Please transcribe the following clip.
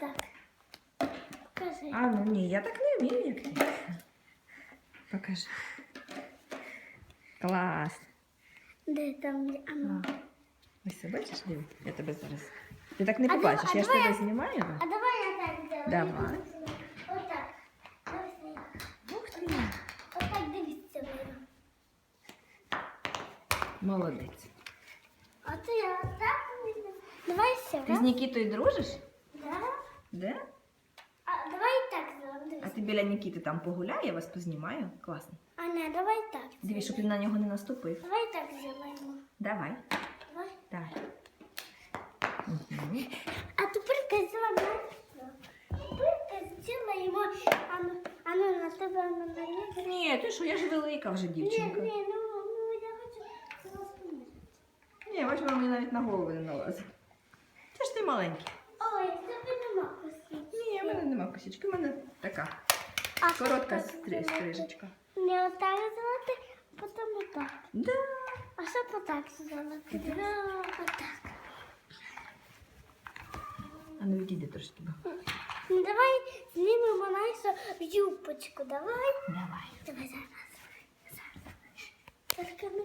так. Покажи. А, ну ні, я так не вмію, як ти. Покажи. Клас. Де там? є? А, ну. А. Ось це бачиш, диви, я тебе зараз. Ти так не А побачиш, давай- я ж давай тебе я- знімаю. да? а давай я так зроблю. Давай. Отак. Ось так. Ух ти. Отак дивіться мене. Молодець. От я так вийду. Давай все, Ти з Нікітою дружиш? Де? А давай так зробимо. А ти біля Нікіти там погуляй, я вас познімаю. Класно. А не, давай так. Дивись, щоб він на нього не наступив. Давай так зробимо. Давай. Давай. Давай. Угу. А тепер зробимо. Тепер зробимо. Ану, ану, на тебе ану, на мене. Ні, ти що, я ж велика вже Ні, дівчинка. ні, ну, ну я хочу вас. Ні, бач, вона мені навіть на голову не налазить. Це ж ти маленький. косички, в мене така А коротка що так стри- зробити? стрижечка. Не отак зробити, потім отак. Да. А що потак зробити? Да, отак. А ну відійди трошки. бо. Ну давай знімемо нашу юбочку, давай. Давай. Давай зараз. Зараз. Тільки не